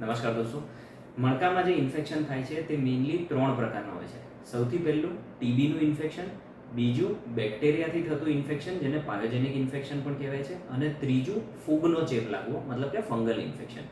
નમસ્કાર દોસ્તો. મણકામાં જે ઇન્ફેક્શન થાય છે તે મેઇનલી ત્રણ પ્રકારના હોય છે. સૌથી પહેલું ટીબીનું ઇન્ફેક્શન બીજું બેક્ટેરિયાથી થતું ઇન્ફેક્શન જેને પાયોજેનિક ઇન્ફેક્શન પણ કહેવાય છે, અને ત્રીજું ફૂગનો ચેપ લાગવો, મતલબ કે ફંગલ ઇન્ફેક્શન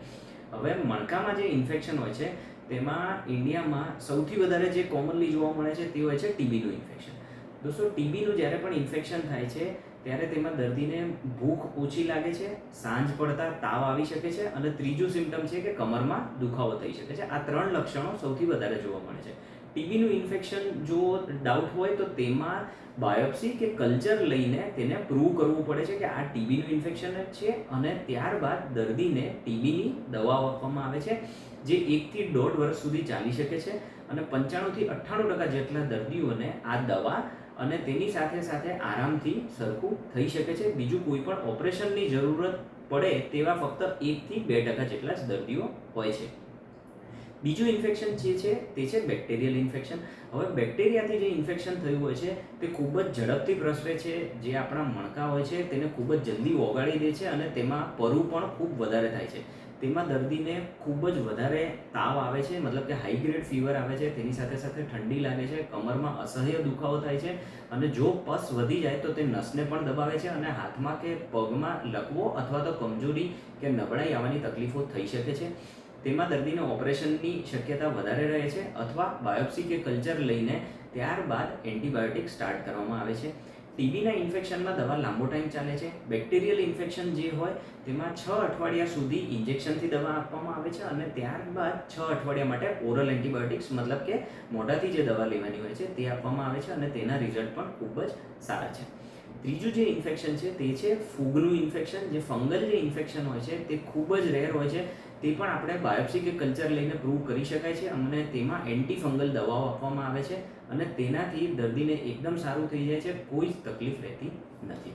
હવે મણકામાં જે ઇન્ફેક્શન હોય છે, તેમાં ઇન્ડિયામાં સૌથી વધારે જે કોમનલી જોવા મળે છે તે હોય છે ટીબીનું ઇન્ફેક્શન દોસ્તો ટીબીનું જ્યારે પણ ઇન્ફેક્શન થાય છે ત્યારે તેમાં દર્દીને ભૂખ ઓછી લાગે છે, સાંજ પડતા તાવ આવી શકે છે અને ત્રીજું સિમ્ટમ છે કે કમરમાં દુખાવો થઈ શકે છે. આ ત્રણ લક્ષણો સૌથી વધારે જોવા મળે છે. ટીબીનું ઇન્ફેક્શન જો ડાઉટ હોય તો તેમાં બાયોપ્સી કે કલ્ચર લઈને તેને પ્રૂવ કરવું પડે છે કે આ ટીબીનું ઇન્ફેક્શન જ છે અને ત્યારબાદ દર્દીને ટીબીની દવાઓ આપવામાં આવે છે, જે એકથી દોઢ વર્ષ સુધી ચાલી શકે છે અને પંચાણુંથી અઠ્ઠાણું ટકા જેટલા દર્દીઓને આ દવા અને તેની સાથે સાથે આરામથી સરખું થઈ શકે છે. બીજું કોઈ પણ ઓપરેશનની જરૂરત પડે તેવા ફક્ત એકથી બે ટકા જેટલા જ દર્દીઓ હોય છે. બીજું ઇન્ફેક્શન જે છે, તે છે બેક્ટેરિયલ ઇન્ફેક્શન હવે બેક્ટેરિયાથી જે ઇન્ફેક્શન થયું હોય છે, તે ખૂબ જ ઝડપથી પ્રસરે છે. જે આપણા મણકા હોય છે, તેને ખૂબ જ જલ્દી ઓગાળી દે છે અને તેમાં પરુ પણ ખૂબ વધારે થાય છે. તેમાં દર્દીને ખૂબ જ વધારે તાવ આવે છે, મતલબ કે હાઈ ગ્રેડ ફીવર આવે છે. તેની સાથે સાથે ઠંડી લાગે છે, કમરમાં અસહ્ય દુખાવો થાય છે અને જો પસ વધી જાય તો તે નસને પણ દબાવે છે અને હાથમાં કે પગમાં લકવો અથવા તો કમજોરી કે નબળાઈ આવવાની તકલીફો થઈ શકે છે. તેમાં દર્દીને ઓપરેશનની શક્યતા વધારે રહે છે અથવા બાયોપ્સી કે કલ્ચર લઈને ત્યારબાદ એન્ટીબાયોટિક સ્ટાર્ટ કરવામાં આવે છે. ટીબીના ઇન્ફેક્શનમાં દવા લાંબો ટાઈમ ચાલે છે. બેક્ટેરિયલ ઇન્ફેક્શન જે હોય તેમાં છ અઠવાડિયા સુધી ઇન્જેક્શનથી દવા આપવામાં આવે છે અને ત્યારબાદ છ અઠવાડિયા માટે ઓરલ એન્ટીબાયોટિક્સ, મતલબ કે મોઢાથી જે દવા લેવાની હોય છે તે આપવામાં આવે છે અને તેના રિઝલ્ટ પણ ખૂબ જ સારા છે. ત્રીજું જે ઇન્ફેક્શન છે તે છે ફૂગનું ઇન્ફેક્શન જે ફંગલ જે ઇન્ફેક્શન હોય છે તે ખૂબ જ રેર હોય છે. તે પણ આપણે બાયોપ્સી કે કલ્ચર લઈને પ્રૂવ કરી શકાય છે અને તેમાં એન્ટી ફંગલ દવાઓ આપવામાં આવે છે અને તેનાથી દર્દીને એકદમ સારું થઈ જાય છે, કોઈ જ તકલીફ રહેતી નથી.